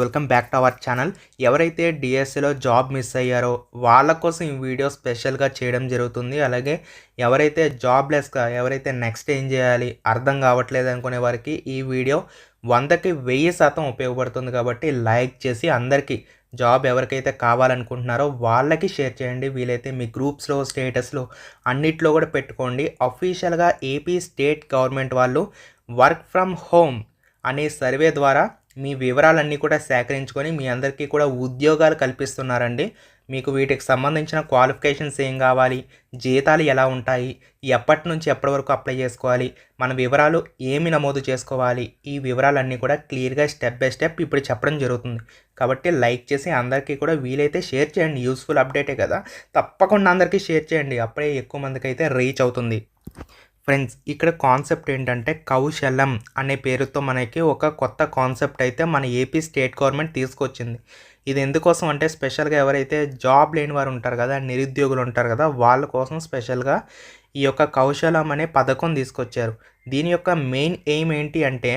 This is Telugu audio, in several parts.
Welcome back to our channel. ఎవరైతే డిఎస్సిలో జాబ్ మిస్ అయ్యారో వాళ్ళ కోసం ఈ వీడియో స్పెషల్గా చేయడం జరుగుతుంది. అలాగే ఎవరైతే జాబ్లెస్గా ఎవరైతే నెక్స్ట్ ఏం చేయాలి అర్థం కావట్లేదు అనుకునే వారికి ఈ వీడియో వందకి వెయ్యి శాతం ఉపయోగపడుతుంది కాబట్టి లైక్ చేసి అందరికీ జాబ్ ఎవరికైతే కావాలనుకుంటున్నారో వాళ్ళకి షేర్ చేయండి. వీలైతే మీ గ్రూప్స్లో స్టేటస్లో అన్నిట్లో కూడా పెట్టుకోండి. అఫీషియల్గా ఏపీ స్టేట్ గవర్నమెంట్ వాళ్ళు వర్క్ ఫ్రమ్ హోమ్ అనే సర్వే ద్వారా మీ వివరాలన్నీ కూడా సేకరించుకొని మీ అందరికీ కూడా ఉద్యోగాలు కల్పిస్తున్నారండి. మీకు వీటికి సంబంధించిన క్వాలిఫికేషన్స్ ఏం కావాలి జీతాలు ఎలా ఉంటాయి ఎప్పటి నుంచి ఎప్పటి వరకు అప్లై చేసుకోవాలి మన వివరాలు ఏమి నమోదు చేసుకోవాలి ఈ వివరాలన్నీ కూడా క్లియర్గా స్టెప్ బై స్టెప్ ఇప్పుడు చెప్పడం జరుగుతుంది. కాబట్టి లైక్ చేసి అందరికీ కూడా వీలైతే షేర్ చేయండి. యూస్ఫుల్ అప్డేటే కదా. తప్పకుండా అందరికీ షేర్ చేయండి. అప్పుడే ఎక్కువ మందికి అయితే రీచ్ అవుతుంది. ఫ్రెండ్స్ ఇక్కడ కాన్సెప్ట్ ఏంటంటే కౌశలం అనే పేరుతో మనకి ఒక కొత్త కాన్సెప్ట్ అయితే మన ఏపీ స్టేట్ గవర్నమెంట్ తీసుకొచ్చింది. ఇది ఎందుకోసం అంటే స్పెషల్గా ఎవరైతే జాబ్ లేని వారు ఉంటారు కదా నిరుద్యోగులు ఉంటారు కదా వాళ్ళ కోసం స్పెషల్గా ఈ యొక్క కౌశలం అనే పథకం తీసుకొచ్చారు. దీని యొక్క మెయిన్ ఎయిమ్ ఏంటి అంటే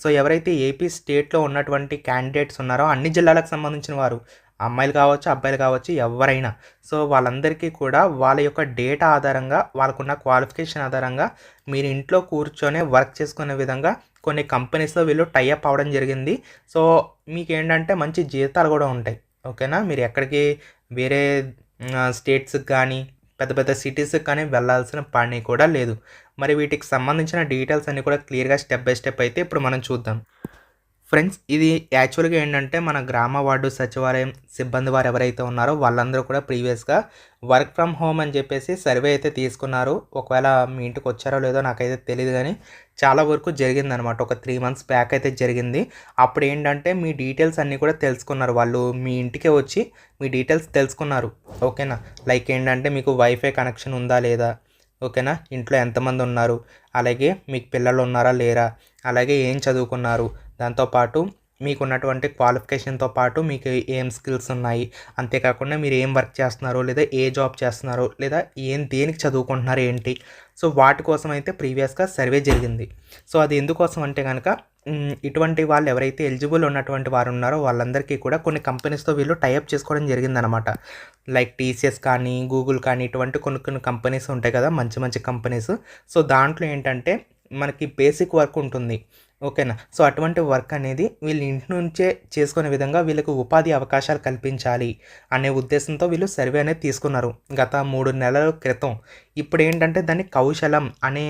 సో ఎవరైతే ఏపీ స్టేట్లో ఉన్నటువంటి క్యాండిడేట్స్ ఉన్నారో అన్ని జిల్లాలకు సంబంధించిన వారు అమ్మాయిలు కావచ్చు అబ్బాయిలు కావచ్చు ఎవరైనా. సో వాళ్ళందరికీ కూడా వాళ్ళ యొక్క డేటా ఆధారంగా వాళ్ళకున్న క్వాలిఫికేషన్ ఆధారంగా మీరు ఇంట్లో కూర్చొని వర్క్ చేసుకునే విధంగా కొన్ని కంపెనీస్లో వీళ్ళు టైఅప్ అవ్వడం జరిగింది. సో మీకు ఏంటంటే మంచి జీతాలు కూడా ఉంటాయి. ఓకేనా? మీరు ఎక్కడికి వేరే స్టేట్స్కి కానీ పెద్ద పెద్ద సిటీస్కి కానీ వెళ్ళాల్సిన పని కూడా లేదు. మరి వీటికి సంబంధించిన డీటెయిల్స్ అన్నీ కూడా క్లియర్గా స్టెప్ బై స్టెప్ అయితే ఇప్పుడు మనం చూద్దాం. ఫ్రెండ్స్ ఇది యాక్చువల్గా ఏంటంటే మన గ్రామ వార్డు సచివాలయం సిబ్బంది వారు ఎవరైతే ఉన్నారో వాళ్ళందరూ కూడా ప్రీవియస్గా వర్క్ ఫ్రమ్ హోమ్ అని చెప్పేసి సర్వే అయితే తీసుకున్నారు. ఒకవేళ మీ ఇంటికి వచ్చారో లేదో నాకైతే తెలియదు కానీ చాలా వరకు జరిగిందనమాట ఒక త్రీ మంత్స్ బ్యాక్ అయితే జరిగింది. అప్పుడు ఏంటంటే మీ డీటెయిల్స్ అన్నీ కూడా తెలుసుకున్నారు. వాళ్ళు మీ ఇంటికే వచ్చి మీ డీటెయిల్స్ తెలుసుకున్నారు. ఓకేనా? లైక్ ఏంటంటే మీకు వైఫై కనెక్షన్ ఉందా లేదా? ఓకేనా? ఇంట్లో ఎంతమంది ఉన్నారు? అలాగే మీకు పిల్లలు ఉన్నారా? లేరా? అలాగే ఏం చదువుకున్నారు? దాంతోపాటు మీకు ఉన్నటువంటి క్వాలిఫికేషన్తో పాటు మీకు ఏం స్కిల్స్ ఉన్నాయి? అంతేకాకుండా మీరు ఏం వర్క్ చేస్తున్నారో లేదా ఏ జాబ్ చేస్తున్నారో లేదా ఏం దేనికి చదువుకుంటున్నారు ఏంటి? సో వాటి కోసం అయితే ప్రీవియస్గా సర్వే జరిగింది. సో అది ఎందుకోసం అంటే కనుక ఇటువంటి వాళ్ళు ఎవరైతే ఎలిజిబుల్ ఉన్నటువంటి వారు ఉన్నారో వాళ్ళందరికీ కూడా కొన్ని కంపెనీస్తో వీళ్ళు టైఅప్ చేసుకోవడం జరిగిందనమాట. లైక్ టీసీఎస్ కానీ గూగుల్ కానీ ఇటువంటి కొన్ని కొన్ని కంపెనీస్ ఉంటాయి కదా మంచి మంచి కంపెనీస్. సో దాంట్లో ఏంటంటే మనకి బేసిక్ వర్క్ ఉంటుంది. ఓకేనా? సో అటువంటి వర్క్ అనేది వీళ్ళు ఇంటి నుంచే చేసుకునే విధంగా వీళ్ళకి ఉపాధి అవకాశాలు కల్పించాలి అనే ఉద్దేశంతో వీళ్ళు సర్వే అనేది తీసుకున్నారు. గత మూడు నెలల క్రితం. ఇప్పుడు ఏంటంటే దాన్ని కౌశలం అనే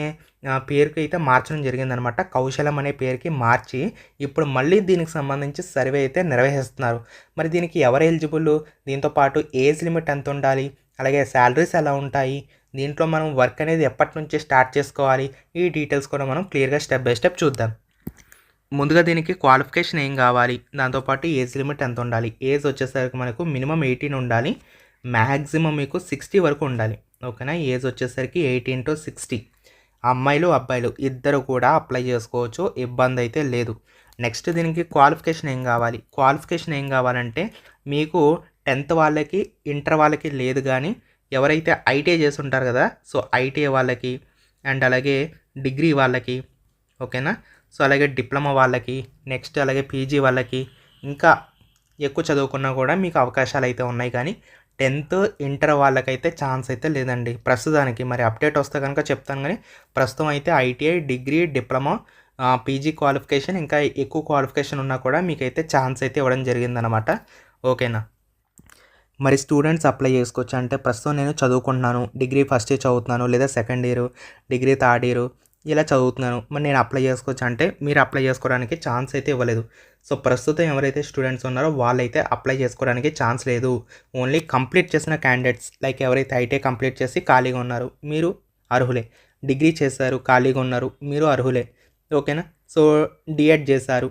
పేరుకి అయితే మార్చడం జరిగిందనమాట. కౌశలం అనే పేరుకి మార్చి ఇప్పుడు మళ్ళీ దీనికి సంబంధించి సర్వే అయితే నిర్వహిస్తున్నారు. మరి దీనికి ఎవరు ఎలిజిబుల్ దీంతో పాటు ఏజ్ లిమిట్ ఎంత ఉండాలి అలాగే శాలరీస్ ఎలా ఉంటాయి దీంట్లో మనం వర్క్ అనేది ఎప్పటి నుంచి స్టార్ట్ చేసుకోవాలి ఈ డీటెయిల్స్ కూడా మనం క్లియర్గా స్టెప్ బై స్టెప్ చూద్దాం. ముందుగా దీనికి క్వాలిఫికేషన్ ఏం కావాలి దాంతోపాటు ఏజ్ లిమిట్ ఎంత ఉండాలి ఏజ్ వచ్చేసరికి మనకు మినిమం ఎయిటీన్ ఉండాలి మ్యాక్సిమం మీకు సిక్స్టీ వరకు ఉండాలి ఓకేనా? ఏజ్ వచ్చేసరికి ఎయిటీన్ టు సిక్స్టీ. అమ్మాయిలు అబ్బాయిలు ఇద్దరు కూడా అప్లై చేసుకోవచ్చు ఇబ్బంది అయితే లేదు. నెక్స్ట్ దీనికి క్వాలిఫికేషన్ ఏం కావాలి క్వాలిఫికేషన్ ఏం కావాలంటే మీకు టెన్త్ వాళ్ళకి ఇంటర్ వాళ్ళకి లేదు కానీ ఎవరైతే ఐటీఐ చేసి ఉంటారు కదా సో ఐటీఐ వాళ్ళకి అండ్ అలాగే డిగ్రీ వాళ్ళకి ఓకేనా? సో అలాగే డిప్లొమా వాళ్ళకి నెక్స్ట్ అలాగే పీజీ వాళ్ళకి ఇంకా ఎక్కువ చదువుకున్నా కూడా మీకు అవకాశాలు అయితే ఉన్నాయి కానీ టెన్త్ ఇంటర్ వాళ్ళకైతే ఛాన్స్ అయితే లేదండి. ప్రస్తుతానికి మరి అప్డేట్ వస్తే కనుక చెప్తాను కానీ ప్రస్తుతం అయితే ITI degree diploma PG qualification ఇంకా ఎక్కువ క్వాలిఫికేషన్ ఉన్నా కూడా మీకైతే ఛాన్స్ అయితే ఇవ్వడం జరిగిందనమాట ఓకేనా? మరి స్టూడెంట్స్ అప్లై చేసుకోవచ్చు? అంటే ప్రస్తుతం నేను చదువుకుంటున్నాను. డిగ్రీ ఫస్ట్ ఇయర్ చదువుతున్నాను లేదా second year degree third year ఇలా చదువుతున్నాను. మరి నేను అప్లై చేసుకోవచ్చు? అంటే మీరు అప్లై చేసుకోవడానికి ఛాన్స్ అయితే ఇవ్వలేదు. సో ప్రస్తుతం ఎవరైతే స్టూడెంట్స్ ఉన్నారో వాళ్ళైతే అప్లై చేసుకోవడానికి ఛాన్స్ లేదు. ఓన్లీ కంప్లీట్ చేసిన క్యాండిడేట్స్ లైక్ ఎవరైతే ఐటీ కంప్లీట్ చేసి ఖాళీగా ఉన్నారు మీరు అర్హులే. డిగ్రీ చేశారు ఖాళీగా ఉన్నారు మీరు అర్హులే. ఓకేనా సో డిఎడ్ చేశారు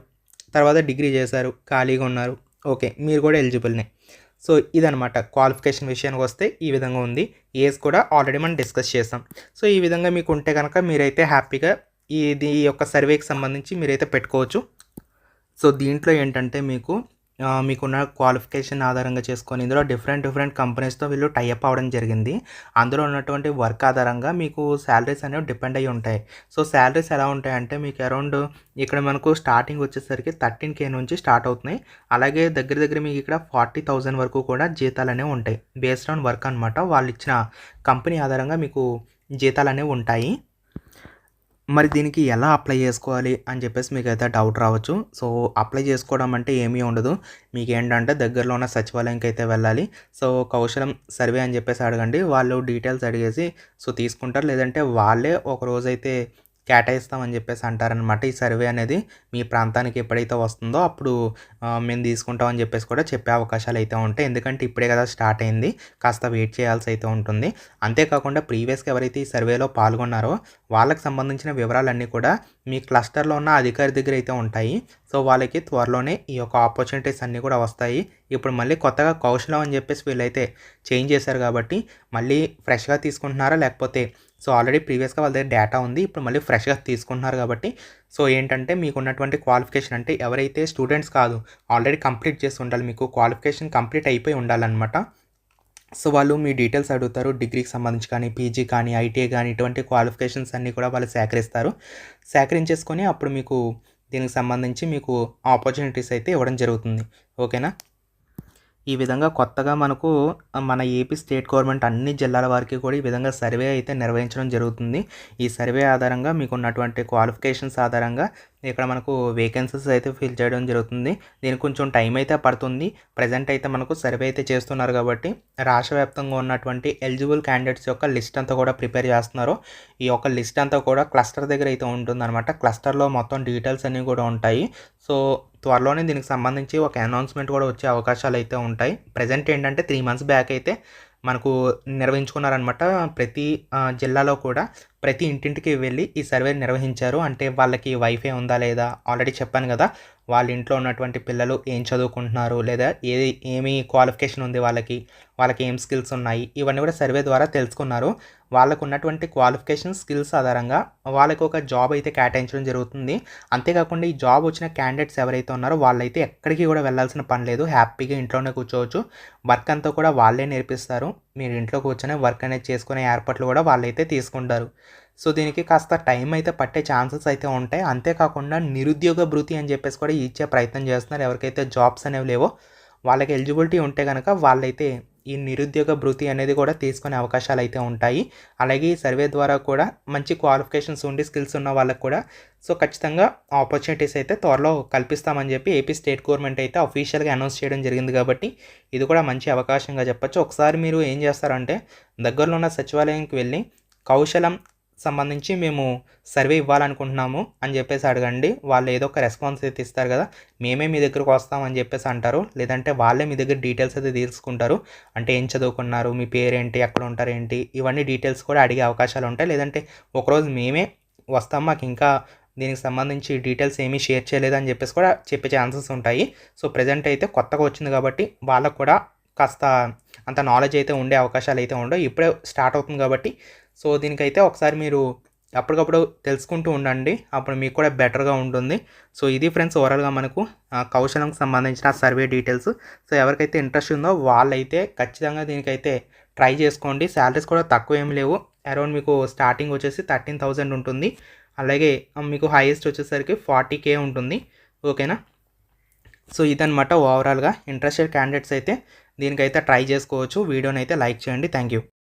తర్వాత డిగ్రీ చేశారు ఖాళీగా ఉన్నారు. ఓకే మీరు కూడా ఎలిజిబుల్నే సో ఇదనమాట క్వాలిఫికేషన్ విషయానికి వస్తే ఈ విధంగా ఉంది. ఏజ్ కూడా ఆల్రెడీ మనం డిస్కస్ చేస్తాం సో ఈ విధంగా మీకు ఉంటే కనుక మీరైతే హ్యాపీగా ఇది యొక్క సర్వేకి సంబంధించి మీరైతే పెట్టుకోవచ్చు. సో దీంట్లో ఏంటంటే మీకు మీకున్న క్వాలిఫికేషన్ ఆధారంగా చేసుకొని ఇందులో డిఫరెంట్ డిఫరెంట్ కంపెనీస్తో వీళ్ళు టైఅప్ అవ్వడం జరిగింది. అందులో ఉన్నటువంటి వర్క్ ఆధారంగా మీకు శాలరీస్ అనేవి డిపెండ్ అయ్యి ఉంటాయి. సో శాలరీస్ ఎలా ఉంటాయంటే మీకు అరౌండ్ ఇక్కడ మనకు స్టార్టింగ్ వచ్చేసరికి థర్టీన్ కే నుంచి స్టార్ట్ అవుతున్నాయి. అలాగే దగ్గర దగ్గర మీకు ఇక్కడ ఫార్టీ థౌజండ్ వరకు కూడా జీతాలు అనేవి ఉంటాయి. బేస్డ్ ఆన్ వర్క్ అనమాట వాళ్ళు ఇచ్చిన కంపెనీ ఆధారంగా మీకు జీతాలు అనేవి ఉంటాయి. మరి దీనికి ఎలా అప్లై చేసుకోవాలి అని చెప్పేసి మీకు అయితే డౌట్ రావచ్చు. సో అప్లై చేసుకోవడం అంటే ఏమీ ఉండదు. మీకు ఏంటంటే దగ్గరలో ఉన్న సచివాలయంకి అయితే వెళ్ళాలి. సో కౌశలం సర్వే అని చెప్పేసి అడగండి. వాళ్ళు డీటెయిల్స్ అడిగేసి సో తీసుకుంటారు. లేదంటే వాళ్ళే ఒక రోజైతే కేటాయిస్తామని చెప్పేసి అంటారనమాట ఈ సర్వే అనేది మీ ప్రాంతానికి ఎప్పుడైతే వస్తుందో అప్పుడు మేము తీసుకుంటామని చెప్పేసి కూడా చెప్పే అవకాశాలు అయితే ఉంటాయి. ఎందుకంటే ఇప్పుడే కదా స్టార్ట్ అయింది. కాస్త వెయిట్ చేయాల్సి అయితే ఉంటుంది. అంతేకాకుండా ప్రీవియస్గా ఎవరైతే ఈ సర్వేలో పాల్గొన్నారో వాళ్ళకి సంబంధించిన వివరాలన్నీ కూడా మీ క్లస్టర్లో ఉన్న అధికారి దగ్గర అయితే ఉంటాయి. సో వాళ్ళకి త్వరలోనే ఈ యొక్క ఆపర్చునిటీస్ అన్నీ కూడా వస్తాయి. ఇప్పుడు మళ్ళీ కొత్తగా కౌశలం అని చెప్పేసి వీళ్ళైతే చేంజ్ చేశారు కాబట్టి మళ్ళీ ఫ్రెష్గా తీసుకుంటున్నారా? లేకపోతే సో ఆల్రెడీ ప్రీవియస్గా వాళ్ళ దగ్గర డేటా ఉంది. ఇప్పుడు మళ్ళీ ఫ్రెష్గా తీసుకుంటున్నారు కాబట్టి. సో ఏంటంటే మీకు ఉన్నటువంటి క్వాలిఫికేషన్ అంటే ఎవరైతే స్టూడెంట్స్ కాదు ఆల్రెడీ కంప్లీట్ చేసి ఉండాలి మీకు. క్వాలిఫికేషన్ కంప్లీట్ అయిపోయి ఉండాలన్నమాట. సో వాళ్ళు మీ డీటెయిల్స్ అడుగుతారు. డిగ్రీకి సంబంధించి కానీ పీజీ కానీ ఐటీఐ కానీ ఇటువంటి క్వాలిఫికేషన్స్ అన్నీ కూడా వాళ్ళు సేకరిస్తారు. సేకరించేసుకొని అప్పుడు మీకు దీనికి సంబంధించి మీకు ఆపర్చునిటీస్ అయితే ఇవ్వడం జరుగుతుంది. ఓకేనా? ఈ విధంగా కొత్తగా మనకు మన ఏపీ స్టేట్ గవర్నమెంట్ అన్ని జిల్లాల వారికి కూడా ఈ విధంగా సర్వే అయితే నిర్వహించడం జరుగుతుంది. ఈ సర్వే ఆధారంగా మీకు ఉన్నటువంటి క్వాలిఫికేషన్స్ ఆధారంగా ఇక్కడ మనకు వేకెన్సీస్ అయితే ఫిల్ చేయడం జరుగుతుంది. దీనికి కొంచెం టైం అయితే పడుతుంది. ప్రజెంట్ అయితే మనకు సర్వే అయితే చేస్తున్నారు కాబట్టి రాష్ట్ర వ్యాప్తంగా ఉన్నటువంటి ఎలిజిబుల్ క్యాండిడేట్స్ యొక్క లిస్ట్ అంతా కూడా ప్రిపేర్ చేస్తున్నారు. ఈ యొక్క లిస్ట్ అంతా కూడా క్లస్టర్ దగ్గర అయితే ఉంటుందన్నమాట. క్లస్టర్లో మొత్తం డీటెయిల్స్ అన్నీ కూడా ఉంటాయి. సో త్వరలోనే దీనికి సంబంధించి ఒక అనౌన్స్మెంట్ కూడా వచ్చే అవకాశాలు అయితే ఉంటాయి. ప్రజెంట్ ఏంటంటే త్రీ మంత్స్ బ్యాక్ అయితే మనకు నిర్వహించుకున్నారనమాట ప్రతి జిల్లాలో కూడా ప్రతి ఇంటింటికి వెళ్ళి ఈ సర్వే నిర్వహించారు. అంటే వాళ్ళకి వైఫై ఉందా లేదా? ఆల్రెడీ చెప్పాను కదా. వాళ్ళ ఇంట్లో ఉన్నటువంటి పిల్లలు ఏం చదువుకుంటున్నారు? లేదా ఏది ఏమి క్వాలిఫికేషన్ ఉంది వాళ్ళకి? వాళ్ళకి ఏం స్కిల్స్ ఉన్నాయి? ఇవన్నీ కూడా సర్వే ద్వారా తెలుసుకున్నారు. వాళ్ళకు ఉన్నటువంటి క్వాలిఫికేషన్ స్కిల్స్ ఆధారంగా వాళ్ళకి ఒక జాబ్ అయితే కేటాయించడం జరుగుతుంది. అంతేకాకుండా ఈ జాబ్ వచ్చిన క్యాండిడేట్స్ ఎవరైతే ఉన్నారో వాళ్ళైతే ఎక్కడికి కూడా వెళ్ళాల్సిన పని లేదు. హ్యాపీగా ఇంట్లోనే కూర్చోవచ్చు. వర్క్ అంతా కూడా వాళ్ళే నేర్పిస్తారు. మీరు ఇంట్లో కూర్చొని వర్క్ అనేది చేసుకునే ఏర్పాట్లు కూడా వాళ్ళైతే తీసుకుంటారు. సో దీనికి కాస్త టైం అయితే పట్టే ఛాన్సెస్ అయితే ఉంటాయి. అంతేకాకుండా నిరుద్యోగ భృతి అని చెప్పేసి కూడా ఇచ్చే ప్రయత్నం చేస్తున్నారు. ఎవరికైతే జాబ్స్ అనేవి లేవో వాళ్ళకి ఎలిజిబిలిటీ ఉంటే కనుక వాళ్ళైతే ఈ నిరుద్యోగ భృతి అనేది కూడా తీసుకునే అవకాశాలు అయితే ఉంటాయి. అలాగే ఈ సర్వే ద్వారా కూడా మంచి క్వాలిఫికేషన్స్ ఉండి స్కిల్స్ ఉన్న వాళ్ళకి కూడా సో ఖచ్చితంగా ఆపర్చునిటీస్ అయితే త్వరలో కల్పిస్తామని చెప్పి ఏపీ స్టేట్ గవర్నమెంట్ అయితే అఫీషియల్గా అనౌన్స్ చేయడం జరిగింది కాబట్టి ఇది కూడా మంచి అవకాశంగా చెప్పొచ్చు. ఒకసారి మీరు ఏం చేస్తారంటే దగ్గరలో ఉన్న సచివాలయంకి వెళ్ళి కౌశలం సంబంధించి మేము సర్వే ఇవ్వాలనుకుంటున్నాము అని చెప్పేసి అడగండి. వాళ్ళు ఏదో ఒక రెస్పాన్స్ అయితే ఇస్తారు కదా మేమే మీ దగ్గరకు వస్తామని చెప్పేసి అంటారు. లేదంటే వాళ్ళే మీ దగ్గర డీటెయిల్స్ అయితే తీసుకుంటారు. అంటే ఏం చదువుకున్నారు మీ పేరేంటి ఎక్కడ ఉంటారు ఏంటి ఇవన్నీ డీటెయిల్స్ కూడా అడిగే అవకాశాలు ఉంటాయి. లేదంటే ఒకరోజు మేమే వస్తాం మాకు ఇంకా దీనికి సంబంధించి డీటెయిల్స్ ఏమీ షేర్ చేయలేదని చెప్పేసి కూడా చెప్పే ఛాన్సెస్ ఉంటాయి. సో ప్రజెంట్ అయితే కొత్తగా వచ్చింది కాబట్టి వాళ్ళకు కూడా కాస్త అంత నాలెడ్జ్ అయితే ఉండే అవకాశాలు అయితే ఉండవు. ఇప్పుడే స్టార్ట్ అవుతుంది కాబట్టి సో దీనికైతే ఒకసారి మీరు అప్పటికప్పుడు తెలుసుకుంటూ ఉండండి. అప్పుడు మీకు కూడా బెటర్గా ఉంటుంది. సో ఇది ఫ్రెండ్స్ ఓవరాల్గా మనకు ఆ, కౌశలంకి సంబంధించిన సర్వే డీటెయిల్స్. సో ఎవరికైతే ఇంట్రెస్ట్ ఉందో వాళ్ళైతే ఖచ్చితంగా దీనికైతే ట్రై చేసుకోండి. శాలరీస్ కూడా తక్కువ ఏమి లేవు. అరౌండ్ మీకు స్టార్టింగ్ వచ్చేసి థర్టీన్ థౌజండ్ ఉంటుంది. అలాగే మీకు హైయెస్ట్ వచ్చేసరికి ఫార్టీ కే ఉంటుంది. ఓకేనా? సో ఇదనమాట ఓవరాల్గా. ఇంట్రెస్టెడ్ క్యాండిడేట్స్ అయితే దీనికైతే ట్రై చేసుకోవచ్చు. వీడియోని అయితే లైక్ చేయండి. Thank you